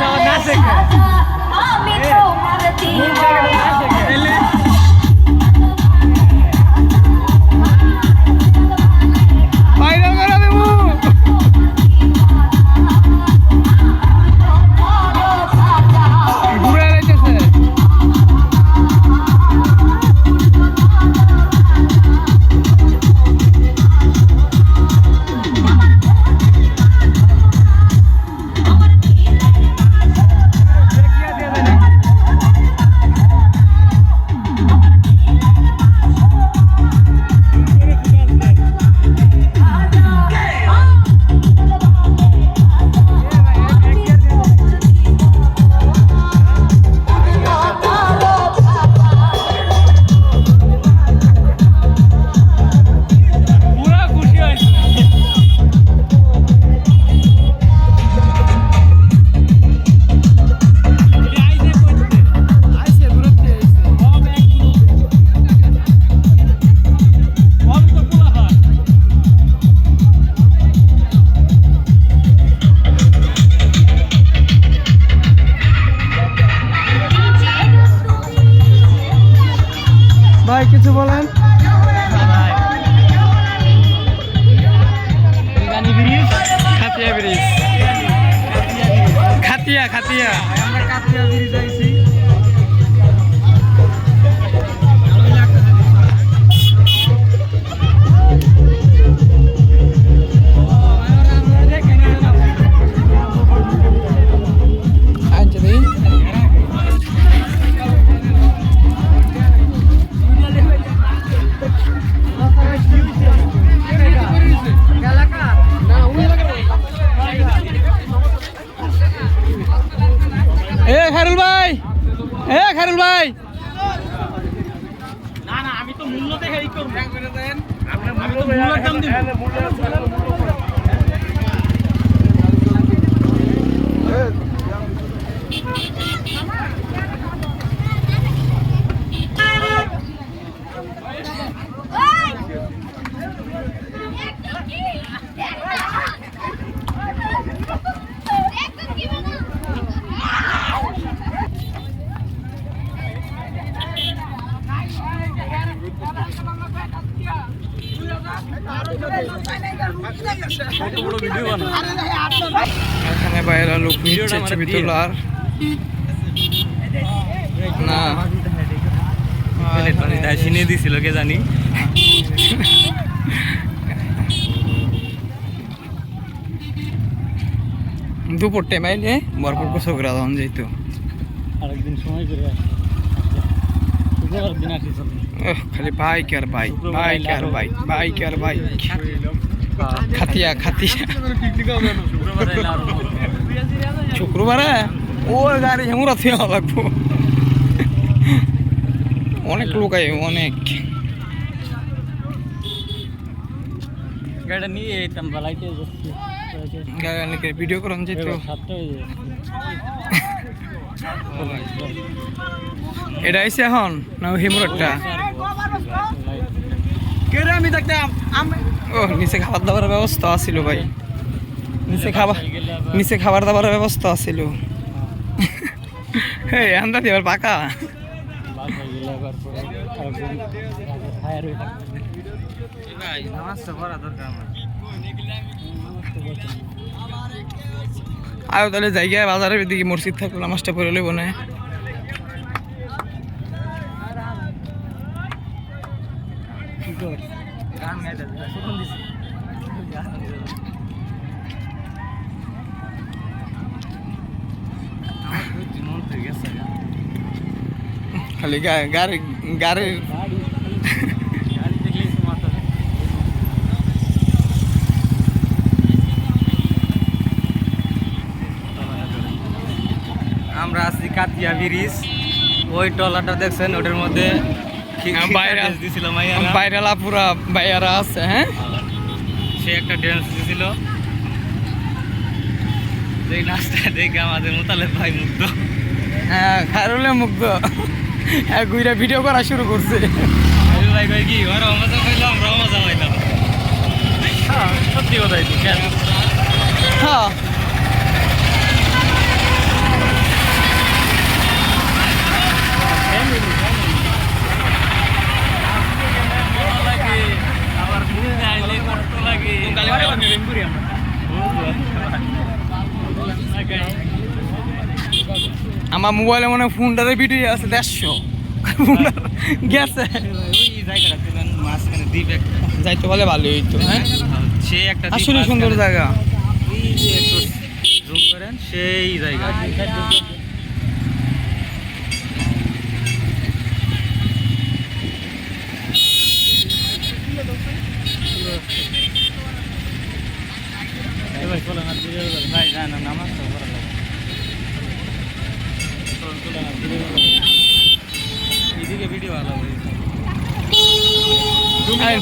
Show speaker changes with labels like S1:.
S1: না শেখে ভাই কিছু বলেন। খাতিয়া ব্রিজ খাতিয়া খাতিয়া আমরা খাতিয়া এ খারুল ভাই এ খারুল ভাই। না না আমি তো মূল্য দেখে এই করব আমি তো মূল্যের দাম দিব। এখানে বাইরে লোক নিচ্ছে না।
S2: চিনে দিছিল, কে জানি।
S1: দুপুর টাইম আইলে বরপুর কুসকরা তখন যেত
S2: আরেকদিন সময় করে
S1: খালি বাইক আর বাইক বাইক আর বাইক বাইক আর বাইক খাতিয়া খাতিয়া।
S2: শুক্রবার?
S1: শুক্রবারে ও গাড়ি হেমুরা থিয়া লাগবো। অনেক লোক আয় অনেক।
S2: গাড়িটা নিয়ে বেলাইতে
S1: ভিডিও করান যেত।
S2: সাতটা হয়ে যায়
S1: এটা আইসে এখন না হেমুরাটা
S2: আমি দেখতাম
S1: ও নিচে খাবার দাবার ব্যবস্থা আছিল ভাই। নিচে খাবার নিচে খাবার দাবার ব্যবস্থা আছিল। হ্যাঁ আন্দা এবার পাকা।
S2: ফায়ার নামাজটা পড়া দরকার আমার।
S1: আয়ো তাহলে জায়গায় বাজারের দিকে মসজিদ থাকল নামাজটা পড়ে লইব না। খালি গাড়ি গাড়ির
S2: গাড়ি গাড়ি দেখলেই তো মাথা আমরা আছি কাতিয়া ব্রিজ। ওই টলাটা দেখছেন ওটার মধ্যে
S1: বাইরে
S2: দিছিল
S1: আছে হ্যাঁ?
S2: সে একটা ড্যান্স দিছিল। এই নাচটা দেখে আমাদের মোতালেব ভাই মুগ্ধ।
S1: হ্যাঁ মুগ্ধ। হ্যাঁ গুইরা ভিডিও করা শুরু করছে।
S2: আমি ভাই কই কি ওরা মজা পাইলাম আমরাও মজা পাইলাম। হ্যাঁ, সত্যি কথাই তো কেন?
S1: হ্যাঁ। আমার মোবাইলে মনে হয় ফোনটাতে ভিডিও আছে দেড়শো। গেছে।
S2: ওই জায়গাটা মাঝখানে
S1: যাইতে বলে ভালোই হইতো হ্যাঁ?
S2: সে একটা
S1: আসলে সুন্দর জায়গা।
S2: ওই যে জুম করেন সেই জায়গা। ভাই না না নামাজ তো করা লাগে এদিকে ভিডিও ভালো হয়েছে
S1: এই,